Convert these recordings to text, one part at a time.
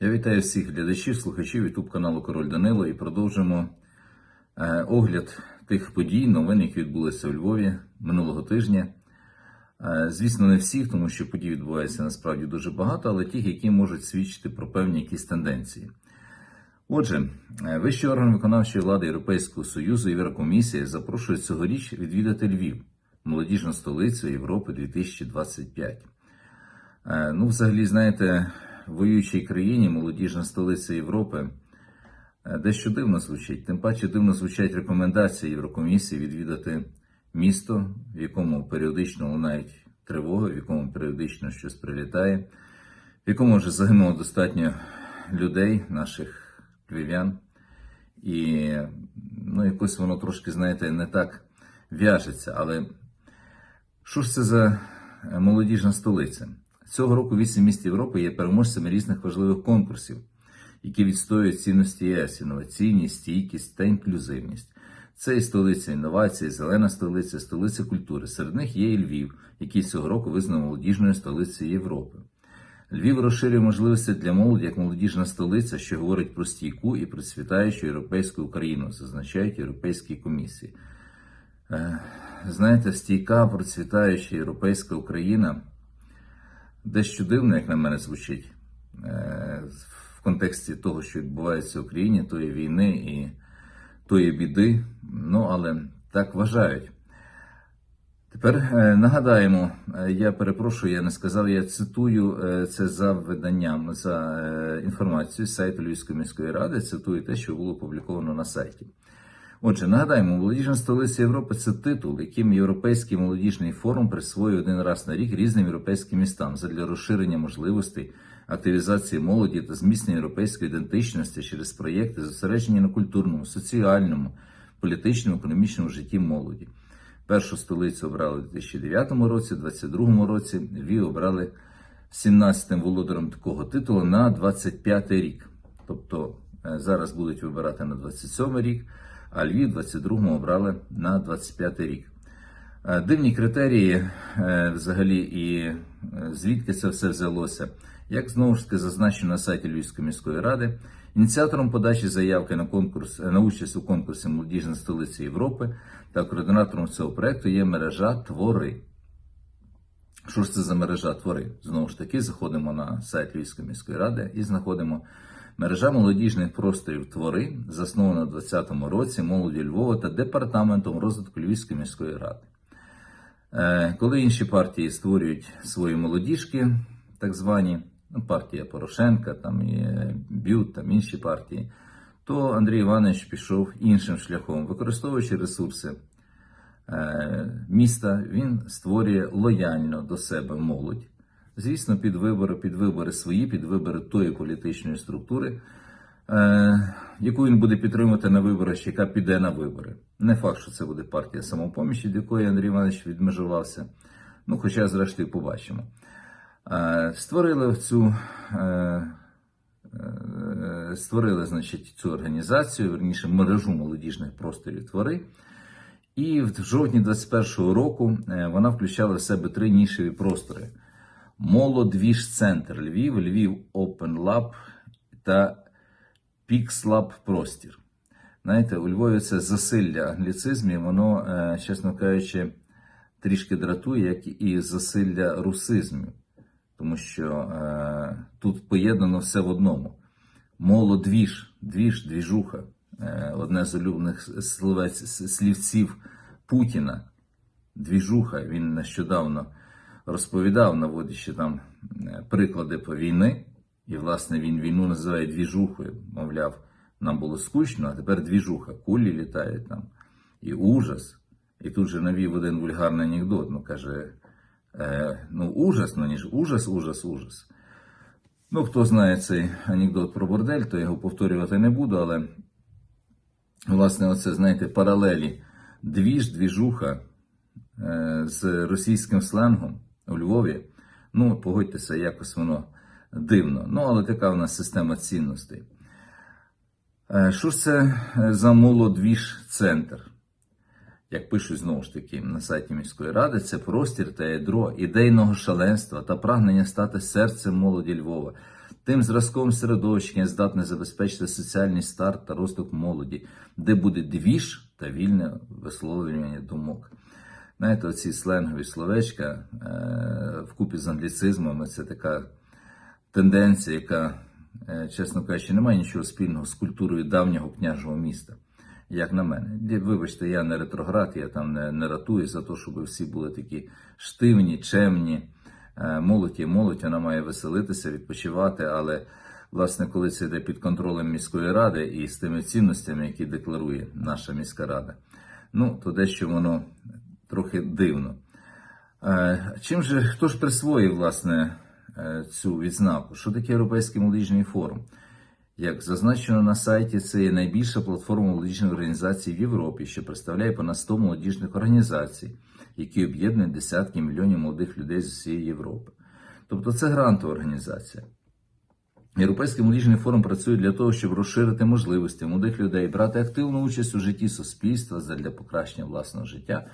Я вітаю всіх глядачів, слухачів YouTube каналу Король Данило і продовжимо е, огляд тих подій, новин, які відбулися у Львові минулого тижня. Е, звісно, не всіх, тому що подій відбувається насправді дуже багато, але тих, які можуть свідчити про певні якісь тенденції. Отже, е, вищий орган виконавчої влади Європейського Союзу Єврокомісія запрошує цьогоріч відвідати Львів, молодіжну столицю Європи 2025. Е, Ну, взагалі, знаєте, воюючій країні молодіжна столиця Європи е, дещо дивно звучить. Тим паче дивно звучать рекомендації Єврокомісії відвідати місто, в якому періодично лунають тривоги, в якому періодично щось прилітає, в якому вже загинуло достатньо людей, наших львів'ян. І ну, якось воно трошки, знаєте, не так в'яжеться. Але що ж це за е, молодіжна столиця? Цього року вісім міст Європи є переможцями різних важливих конкурсів, які відстоюють цінності ЄС, інноваційність, стійкість та інклюзивність. Це і столиця інновацій, зелена столиця, столиця культури. Серед них є і Львів, який цього року визнано молодіжною столицею Європи. Львів розширює можливості для молоді як молодіжна столиця, що говорить про стійку і процвітаючу європейську Україну, зазначають європейські комісії. Е, Знаєте, стійка, процвітаюча європейська Україна дещо дивно, як на мене, звучить е, в контексті того, що відбувається в Україні, тої війни і тої біди. Ну, але так вважають. Тепер е, нагадаємо, е, я перепрошую, я не сказав, я цитую це за виданням, за інформацією з сайту Львівської міської ради, цитую те, що було опубліковано на сайті. Отже, нагадаємо, молодіжна столиця Європи це титул, яким Європейський молодіжний форум присвоює один раз на рік різним європейським містам задля розширення можливостей, активізації молоді та зміцнення європейської ідентичності через проєкти, зосереджені на культурному, соціальному, політичному, економічному житті молоді. Першу столицю обрали у 2009 році, у 2022 році Львів обрали 17-тим володарем такого титулу на 25 рік. Тобто е, зараз будуть вибирати на 27 рік, а Львів 22-му обрали на 25 рік. Е, Дивні критерії е, взагалі і е, звідки це все взялося. Як знову ж таки зазначено на сайті Львівської міської ради, ініціатором подачі заявки на конкурс на участь у конкурсі Молодіжна столиця Європи та координатором цього проекту є мережа Твори. Що ж це за мережа Твори? Знову ж таки, заходимо на сайт Львівської міської ради і знаходимо мережа молодіжних просторів Твори, заснована у 2020 році молоді Львова та департаментом розвитку Львівської міської ради. Е, Коли інші партії створюють свої молодіжки, так звані, ну, партія Порошенка, там і Бют, там інші партії, то Андрій Іванович пішов іншим шляхом, використовуючи ресурси е, міста, він створює лояльно до себе молодь. Звісно, під вибори, під вибори свої, під вибори тої політичної структури, е, яку він буде підтримувати на виборах, яка піде на вибори. Не факт, що це буде партія самопоміч, від якої Андрій Іванович відмежувався. Ну, хоча, зрештою, побачимо. Е, створили цю. Е, е, Створили, значить, цю організацію, верніше мережу молодіжних просторів твори. І в жовтні 2021 року е, вона включала в себе три нішеві простори: Молодвіж Центр Львів, Львів Open Lab та PixLab Простір. Знаєте, у Львові це засилля англіцизмів, воно, е, чесно кажучи, трішки дратує, як і засилля русизмів, тому що е, тут поєднано все в одному. Молодвіж, двіж, двіжуха, е, одне з улюблених словець, слівців Путіна. Двіжуха, він нещодавно розповідав, наводячи там е, приклади по війни, і, власне, він війну називає двіжухою. Мовляв, нам було скучно, а тепер двіжуха, кулі літають там, і ужас. І тут же навів один вульгарний анекдот. Ну, каже, е, ну, ужас, ну ніж ужас, ужас, ужас. Ну, хто знає цей анекдот про бордель, то його повторювати не буду, але, власне, оце, знаєте, паралелі. Двіж, двіжуха е, з російським сленгом у Львові. Ну, погодьтеся, якось воно дивно. Ну, але така в нас система цінностей. Е, Що ж це за молодвіж центр? Як пишуть знову ж таки на сайті міської ради, це простір та ядро ідейного шаленства та прагнення стати серцем молоді Львова тим зразком середовища, яке здатне забезпечити соціальний старт та розвиток молоді, де буде двіж та вільне висловлювання думок. Знаєте, оці сленгові словечка е, вкупі з англіцизмами це така тенденція, яка, е, чесно кажучи, не має нічого спільного з культурою давнього княжого міста, як на мене. Вибачте, я не ретроград, я там не, не ратую за те, щоб всі були такі штивні, чемні. Е, Молодь є молодь, вона має веселитися, відпочивати, але власне, коли це йде під контролем міської ради і з тими цінностями, які декларує наша міська рада, ну то дещо воно трохи дивно. Е, Чим же хто ж присвоїв власне е, цю відзнаку? Що таке Європейський молодіжний форум? Як зазначено на сайті, це є найбільша платформа молодіжних організацій в Європі, що представляє понад 100 молодіжних організацій, які об'єднують десятки мільйонів молодих людей з усієї Європи. Тобто це грантова організація. Європейський молодіжний форум працює для того, щоб розширити можливості молодих людей брати активну участь у житті суспільства для покращення власного життя,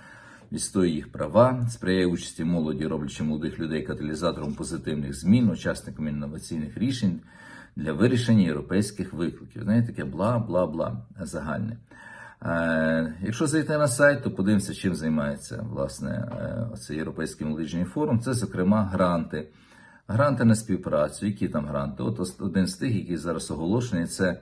відстоює їх права, сприяє участі молоді, роблячи молодих людей каталізатором позитивних змін, учасниками інноваційних рішень для вирішення європейських викликів. Знаєте, таке бла, бла, бла загальне. Е, Якщо зайти на сайт, то подивимося, чим займається власне е, оцей Європейський молодіжний форум. Це, зокрема, гранти. Гранти на співпрацю. Які там гранти? От один з тих, який зараз оголошений, це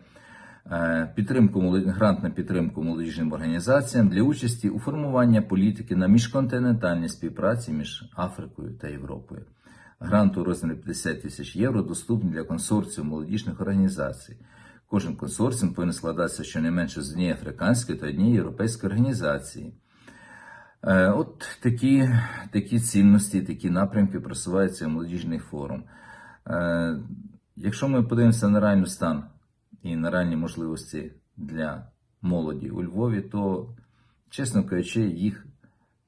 підтримку молод- грант на підтримку молодіжним організаціям для участі у формуванні політики на міжконтинентальній співпраці між Африкою та Європою. Грант у розмірі 50 тисяч євро доступний для консорціуму молодіжних організацій. Кожен консорціум повинен складатися щонайменше з однієї африканської та однієї європейської організації. Е, От такі, такі цінності, такі напрямки просувається молодіжний форум. Е, Якщо ми подивимося на реальний стан і на реальні можливості для молоді у Львові, то, чесно кажучи, їх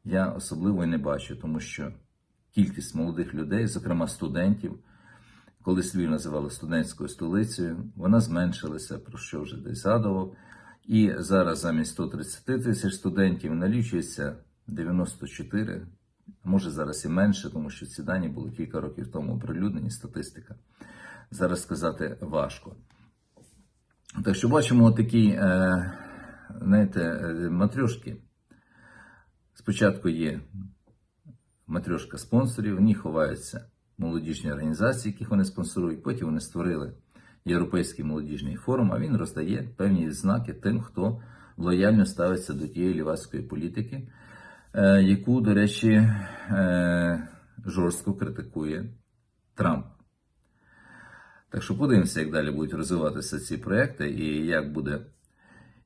я особливо і не бачу, тому що кількість молодих людей, зокрема студентів, колись Львів називали студентською столицею, вона зменшилася, про що вже десь згадував. І зараз замість 130 тисяч студентів налічується 94, а може зараз і менше, тому що ці дані були кілька років тому оприлюднені, статистика. Зараз сказати важко. Так що бачимо такі, е, знаєте, е, матрьошки. Спочатку є матрьошка спонсорів, в ній ховаються молодіжні організації, яких вони спонсорують. Потім вони створили Європейський молодіжний форум, а він роздає певні знаки тим, хто лояльно ставиться до тієї лівацької політики, е, яку, до речі, жорстко критикує Трамп. Так що подивимося, як далі будуть розвиватися ці проекти і як буде,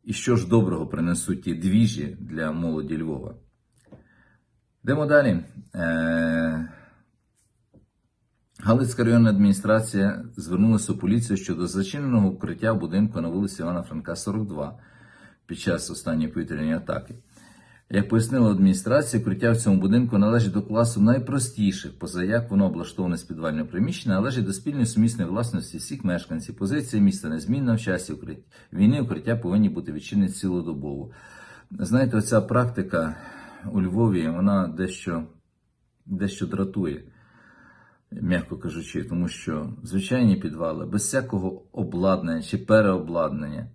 і що ж доброго принесуть ті двіжі для молоді Львова. Йдемо далі. Е, Галицька районна адміністрація звернулася у поліцію щодо зачиненого укриття будинку на вулиці Івана Франка, 42 під час останньої повітряної атаки. Як пояснила адміністрація, укриття в цьому будинку належить до класу найпростіших, поза як воно облаштоване з підвального приміщення, належить до спільної сумісної власності всіх мешканців. Позиція міста незмінна в часі укриття. війни. Укриття повинні бути відчинені цілодобово. Знаєте, оця практика у Львові, вона дещо, дещо дратує, м'яко кажучи, тому що звичайні підвали без всякого обладнання чи переобладнання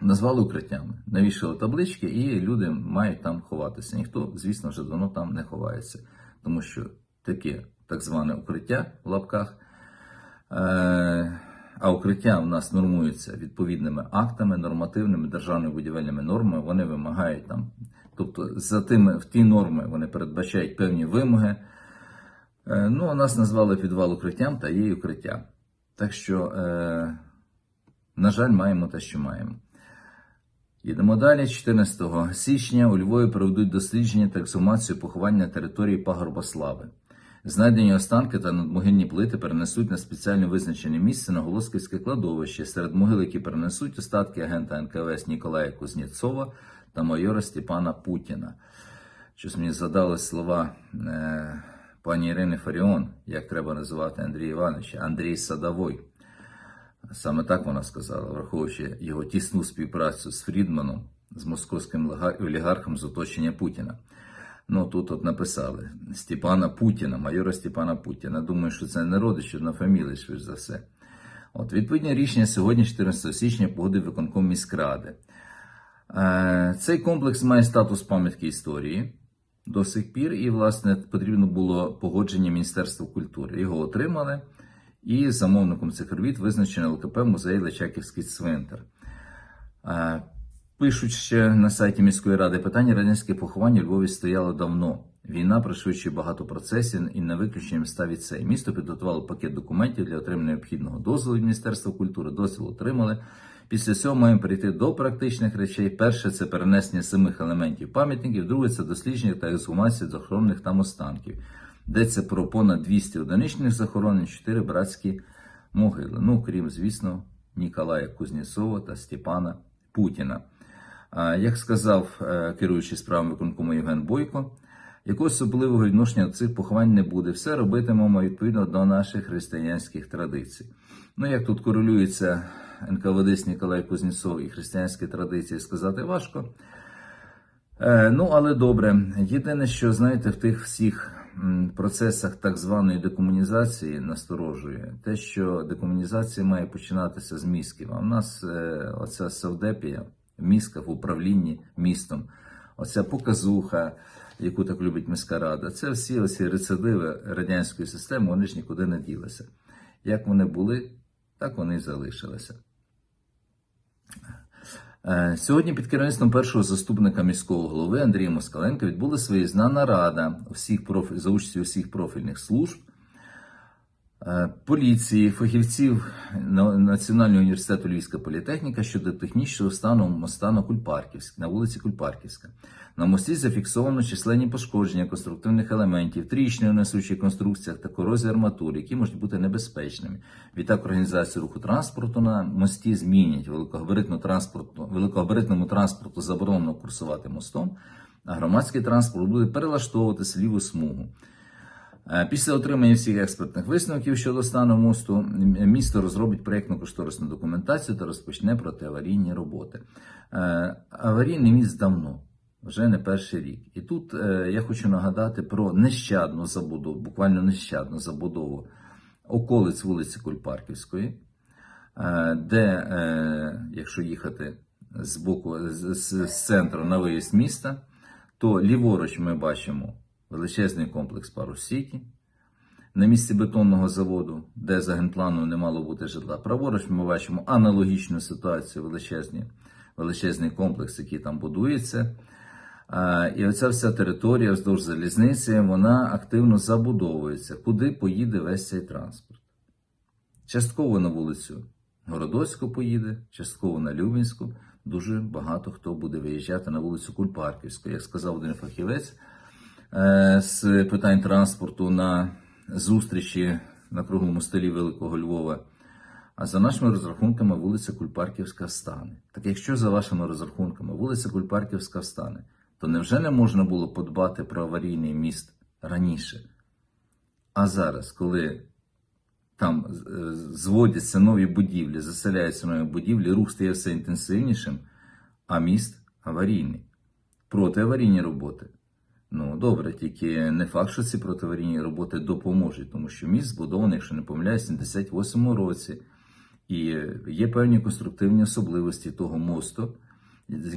назвали укриттями, навішали таблички, і люди мають там ховатися. Ніхто, звісно, вже давно там не ховається, тому що таке так зване укриття в лапках. Е, а укриття в нас нормуються відповідними актами, нормативними державними будівельними нормами. Вони вимагають там, тобто за тими в ті норми вони передбачають певні вимоги. Е, Ну, а нас назвали підвал укриттям та є укриття. Так що, е, на жаль, маємо те, що маємо. Їдемо далі. 14 січня у Львові проведуть дослідження та ексгумацію поховання на території Пагорба Слави. Знайдені останки та надмогильні плити перенесуть на спеціально визначене місце на Голосківське кладовище. Серед могил, які перенесуть остатки агента НКВС Ніколая Кузнєцова та майора Степана Путіна. Щось мені задали слова е, пані Ірини Фаріон, як треба називати Андрія Івановича, Андрій Садовой. Саме так вона сказала, враховуючи його тісну співпрацю з Фрідманом, з московським олігархом з оточення Путіна. Ну, тут от написали Степана Путіна, майора Степана Путіна. Думаю, що це не родич, однофамілій, швидше за все. От, відповідне рішення сьогодні, 14 січня, погодив виконком міськради. Е, Цей комплекс має статус пам'ятки історії до сих пір, і, власне, потрібно було погодження Міністерства культури. Його отримали, і замовником цих робіт визначено ЛКП музей Личаківський цвинтар. Пишуть ще на сайті міської ради питання радянських поховань у Львові стояло давно. Війна пришвидшує багато процесів і не виключенням ставить цей. Місто підготувало пакет документів для отримання необхідного дозволу від Міністерства культури. Дозвіл отримали. Після цього маємо перейти до практичних речей. Перше це перенесення самих елементів пам'ятників, друге це дослідження та ексгумація захоронених там останків. Йдеться про понад 200 одиничних захоронень, 4 братські могили. Ну, крім, звісно, Ніколая Кузнєцова та Степана Путіна. Як сказав е, керуючий справами виконкому Євген Бойко, якогось особливого відношення до цих поховань не буде. Все робитимемо відповідно до наших християнських традицій. Ну, як тут корелюється НКВД Ніколай Кузнєцов і християнські традиції, сказати важко. Е, Ну, але добре. Єдине, що знаєте, в тих всіх процесах так званої декомунізації насторожує, те, що декомунізація має починатися з мізків. А в нас е, оця савдепія, мізка в управлінні містом, оця показуха, яку так любить міська рада, це всі оці рецидиви радянської системи, вони ж нікуди не ділися. Як вони були, так вони і залишилися. Е, Сьогодні під керівництвом першого заступника міського голови Андрія Москаленка відбулася виїзна нарада всіх проф... за участю всіх профільних служб, поліції, фахівців Національного університету Львівська політехніка щодо технічного стану моста на Кульпарківськ, на вулиці Кульпарківська. На мості зафіксовано численні пошкодження конструктивних елементів, тріщини в несучих конструкціях та корозія арматури, які можуть бути небезпечними. Відтак організацію руху транспорту на мості змінять великогабаритну транспорту, великогабаритному транспорту заборонено курсувати мостом, а громадський транспорт буде перелаштовуватися в ліву смугу. Е, Після отримання всіх експертних висновків щодо стану мосту, місто розробить проєктно-кошторисну документацію та розпочне протиаварійні роботи. Е, Аварійний міст давно, вже не перший рік. І тут е, я хочу нагадати про нещадну забудову, буквально нещадну забудову околиць вулиці Кульпарківської, е, де, е, якщо їхати з боку з, з центру на виїзд міста, то ліворуч ми бачимо величезний комплекс Парус Сіті. На місці бетонного заводу, де за генпланом не мало бути житла. Праворуч ми бачимо аналогічну ситуацію, величезні, величезний комплекс, який там будується. І оця вся територія вздовж залізниці, вона активно забудовується. Куди поїде весь цей транспорт? Частково на вулицю Городоцьку поїде, частково на Любінську. Дуже багато хто буде виїжджати на вулицю Кульпарківську. Як сказав один фахівець з питань транспорту на зустрічі на круглому столі Великого Львова. А за нашими розрахунками вулиця Кульпарківська встане. Так якщо за вашими розрахунками вулиця Кульпарківська встане, то невже не можна було подбати про аварійний міст раніше? А зараз, коли там е, зводяться нові будівлі, заселяються нові будівлі, рух стає все інтенсивнішим, а міст аварійний. Протиаварійні роботи. Ну, добре, тільки не факт, що ці протиаварійні роботи допоможуть, тому що міст збудований, якщо не помиляюсь, в 78 році. І є певні конструктивні особливості того мосту,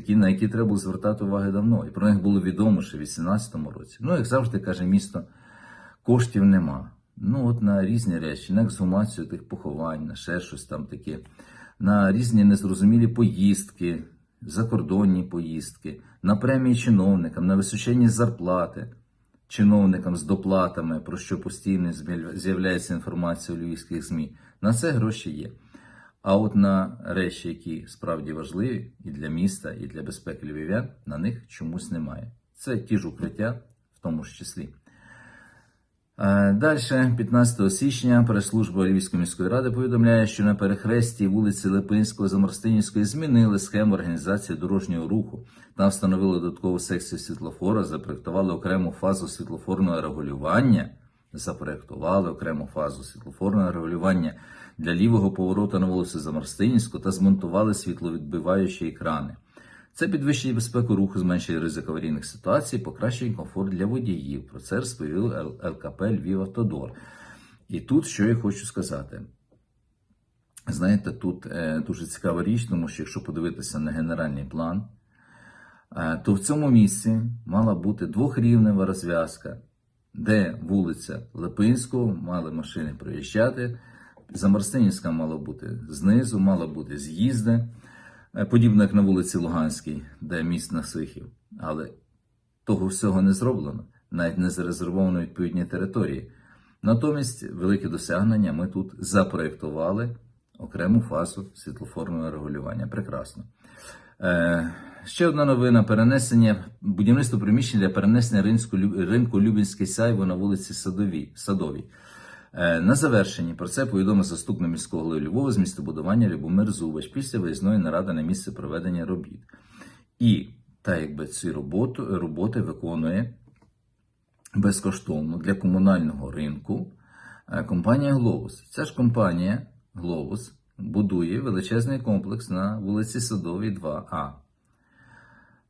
на які треба звертати увагу давно. І про них було відомо ще в 18-му році. Ну, як завжди каже місто, коштів нема. Ну, от на різні речі, на ексгумацію тих поховань, на ще щось там таке, на різні незрозумілі поїздки, закордонні поїздки, на премії чиновникам, на височенні зарплати чиновникам з доплатами, про що постійно з'являється інформація у львівських ЗМІ. На це гроші є. А от на речі, які справді важливі і для міста, і для безпеки львів'ян, на них чомусь немає. Це ті ж укриття, в тому ж числі. Далі, 15 січня, прес-служба Львівської міської ради повідомляє, що на перехресті вулиці Липинського Замарстинівської змінили схему організації дорожнього руху. Там встановили додаткову секцію світлофора, запроектували окрему фазу світлофорного регулювання. Запроектували окрему фазу світлофорного регулювання для лівого повороту на вулицю Замарстинівську та змонтували світловідбиваючі екрани. Це підвищує безпеку руху, зменшує ризик аварійних ситуацій, покращує комфорт для водіїв. Про це розповів ЛКП Львів Автодор. І тут що я хочу сказати. Знаєте, тут е, дуже цікава річ, тому що якщо подивитися на генеральний план, е, то в цьому місці мала бути двохрівнева розв'язка, де вулиця Липинського мали машини проїжджати, Замарстинівська мала бути знизу, мала бути з'їзди, подібно як на вулиці Луганській, де міст Насихів. Але того всього не зроблено, навіть не зарезервовано відповідні території. Натомість, велике досягнення ми тут запроєктували окрему фазу світлофорного регулювання. Прекрасно. Е, ще одна новина: перенесення будівництво приміщень для перенесення ринку Любінське Сяйво на вулиці Садовій. Садовій. Е, На завершенні про це повідомив заступник міського голови Львова з містобудування Любомир Зубач після виїзної наради на місце проведення робіт. І та якби ці роботи, роботи виконує безкоштовно для комунального ринку е, компанія Глобус. Ця ж компанія Глобус будує величезний комплекс на вулиці Садовій 2А.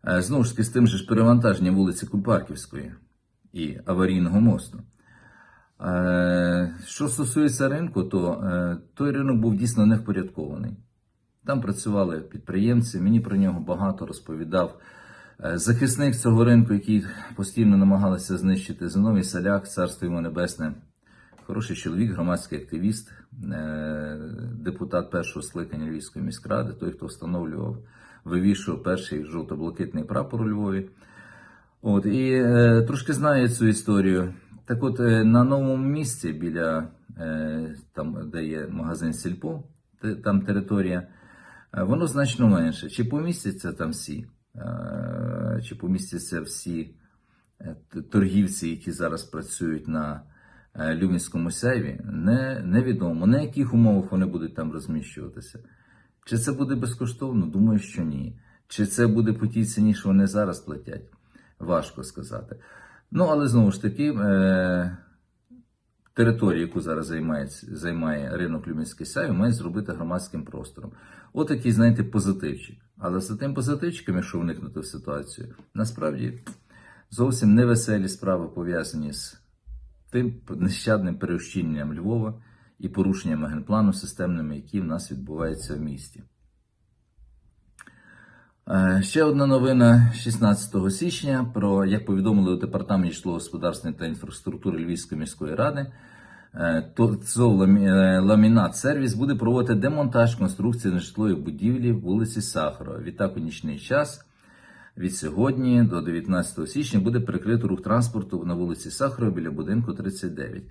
Е, Знову ж таки, з тим же ж перевантаженням вулиці Кульпарківської і аварійного мосту. Е, Що стосується ринку, то е, той ринок був дійсно невпорядкований. Там працювали підприємці, мені про нього багато розповідав е, захисник цього ринку, який постійно намагалися знищити Зиновій Саляк, царство йому небесне. Хороший чоловік, громадський активіст, депутат першого скликання Львівської міськради, той, хто встановлював, вивішував перший жовто-блакитний прапор у Львові. От, і е, трошки знає цю історію. Так от, е, на новому місці, біля е, там, де є магазин Сільпо, там територія, е, воно значно менше. Чи помістяться там всі? Чи помістяться всі торгівці, які зараз працюють на Люмінському сяйві, не, невідомо, на яких умовах вони будуть там розміщуватися. Чи це буде безкоштовно? Думаю, що ні. Чи це буде по тій ціні, що вони зараз платять? Важко сказати. Ну, але знову ж таки, е, територію, яку зараз займає, займає ринок Люмінський сяйв, має зробити громадським простором. Отакий, знаєте, позитивчик. Але за тим позитивчиком, якщо вникнути в ситуацію, насправді зовсім невеселі справи пов'язані з тим нещадним переощінням Львова і порушеннями генплану системними, які в нас відбуваються в місті. Е, Ще одна новина 16 січня про як повідомили у департаменті житлово-господарської та інфраструктури Львівської міської ради. е, То ЦОВ «Ламі- е, Ламінат Сервіс буде проводити демонтаж конструкції нежитлової будівлі вулиці Сахарова. Відтак у нічний час від сьогодні до 19 січня буде перекрито рух транспорту на вулиці Сахарова біля будинку 39.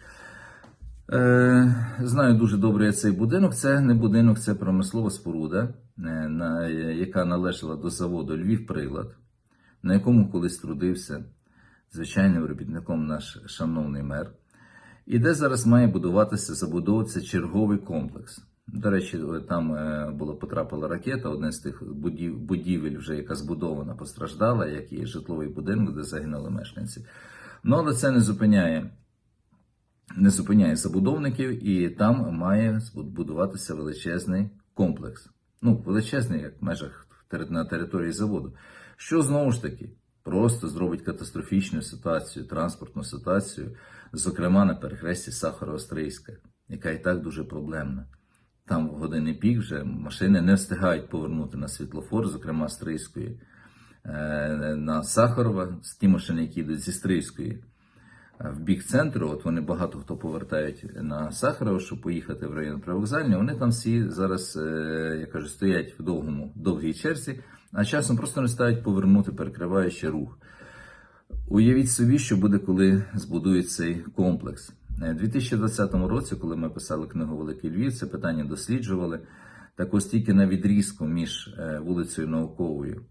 Е, знаю дуже добре цей будинок. Це не будинок, це промислова споруда, яка належала до заводу Львів Прилад, на якому колись трудився звичайним робітником наш шановний мер. І де зараз має будуватися, забудовуватися черговий комплекс. До речі, там е, була потрапила ракета, одна з тих будів, будівель, вже яка збудована, постраждала, як і житловий будинок, де загинули мешканці. Ну, але це не зупиняє не зупиняє забудовників, і там має будуватися величезний комплекс. Ну, величезний, як в межах на території заводу. Що знову ж таки просто зробить катастрофічну ситуацію, транспортну ситуацію, зокрема на перехресті Сахаро-Острийська, яка і так дуже проблемна. Там в години пік вже машини не встигають повернути на світлофор, зокрема Стрийської, е, на Сахарова, ті машини, які йдуть зі Стрийської в бік центру. От вони багато хто повертають на Сахарова, щоб поїхати в район привокзальний. Вони там всі зараз, е, я кажу, стоять в довгому довгій черзі, а часом просто не ставить повернути, перекриваючи рух. Уявіть собі, що буде, коли збудують цей комплекс. Е, У 2020 році, коли ми писали книгу Великий Львів, це питання досліджували. Так ось тільки на відрізку між е, вулицею Науковою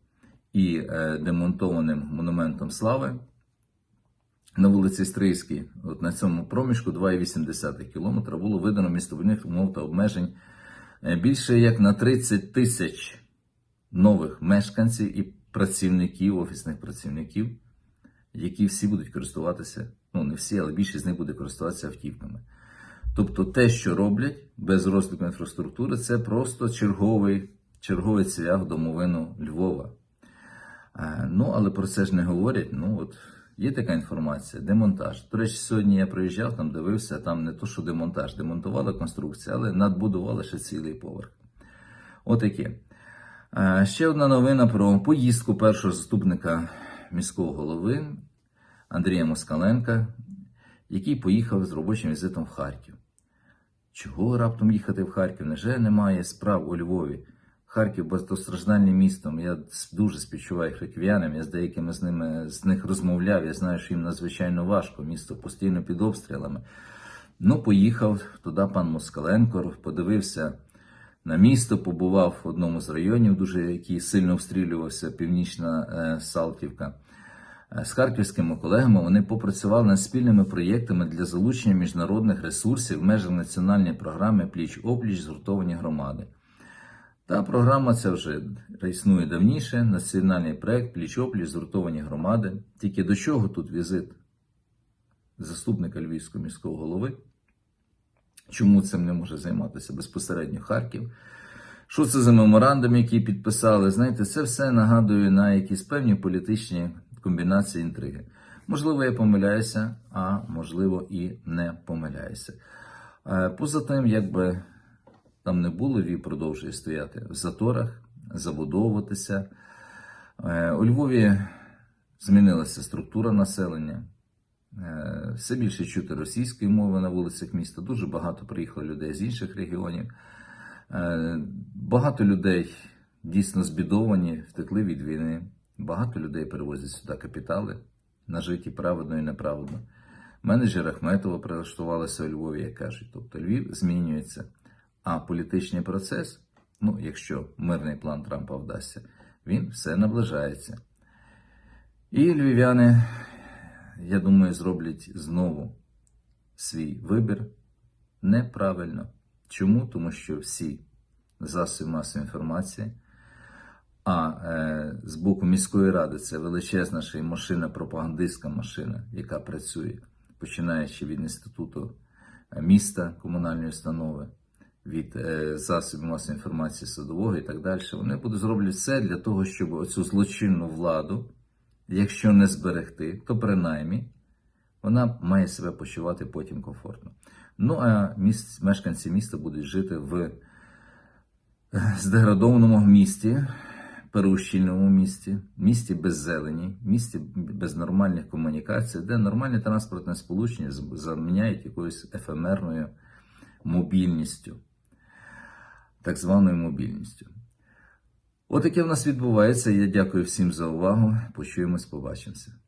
і демонтованим монументом слави на вулиці Стрийській, от на цьому проміжку 2,8 кілометра було видано містобудівних умов та обмежень е, більше як на 30 тисяч нових мешканців і працівників, офісних працівників, які всі будуть користуватися, ну не всі, але більшість з них буде користуватися автівками. Тобто те, що роблять без розвитку інфраструктури, це просто черговий, черговий цвях домовину Львова. Е, Ну, але про це ж не говорять. Ну, от є така інформація, демонтаж. До речі, сьогодні я приїжджав, там дивився, там не то, що демонтаж, демонтували конструкцію, але надбудували ще цілий поверх. Отаке. Ще одна новина про поїздку першого заступника міського голови Андрія Москаленка, який поїхав з робочим візитом в Харків. Чого раптом їхати в Харків? Неже немає справ у Львові? Харків багатостраждальним містом. Я дуже співчуваю харків'янам. Я з деякими з ними з них розмовляв. Я знаю, що їм надзвичайно важко. Місто постійно під обстрілами. Ну, поїхав туди пан Москаленко, подивився на місто, побував в одному з районів, дуже який сильно обстрілювався, північна е, Салтівка. Е, З харківськими колегами вони попрацювали над спільними проєктами для залучення міжнародних ресурсів в межах національної програми Пліч опліч згуртовані громади. Та програма ця вже існує давніше. Національний проект Пліч опліч згуртовані громади. Тільки до чого тут візит заступника Львівського міського голови? Чому цим не може займатися безпосередньо Харків? Що це за меморандум, який підписали? Знаєте, це все нагадує на якісь певні політичні комбінації інтриги. Можливо, я помиляюся, а можливо і не помиляюся. Е, Поза тим, якби там не було, Львів продовжує стояти в заторах, забудовуватися. Е, У Львові змінилася структура населення. Е, Все більше чути російської мови на вулицях міста. Дуже багато приїхало людей з інших регіонів. Е, Багато людей дійсно збідовані, втекли від війни. Багато людей перевозять сюди капітали, нажиті праведно і неправедно. Менеджер Ахметова прилаштувалися у Львові, як кажуть. Тобто Львів змінюється. А політичний процес, ну, якщо мирний план Трампа вдасться, він все наближається. І львів'яни, я думаю, зроблять знову свій вибір неправильно. Чому? Тому що всі засоби масової інформації, а е, з боку міської ради це величезна ще й машина, пропагандистська машина, яка працює, починаючи від інституту е, міста комунальної установи, від е, засобів масової інформації садового і так далі. Вони будуть зроблять все для того, щоб оцю злочинну владу, якщо не зберегти, то принаймні вона має себе почувати потім комфортно. Ну а міст, мешканці міста будуть жити в е, здеградованому місті, переущільному місті, місті без зелені, місті без нормальних комунікацій, де нормальне транспортне сполучення заміняють якоюсь ефемерною мобільністю, так званою мобільністю. Отаке в нас відбувається. Я дякую всім за увагу. Почуємось, побачимося.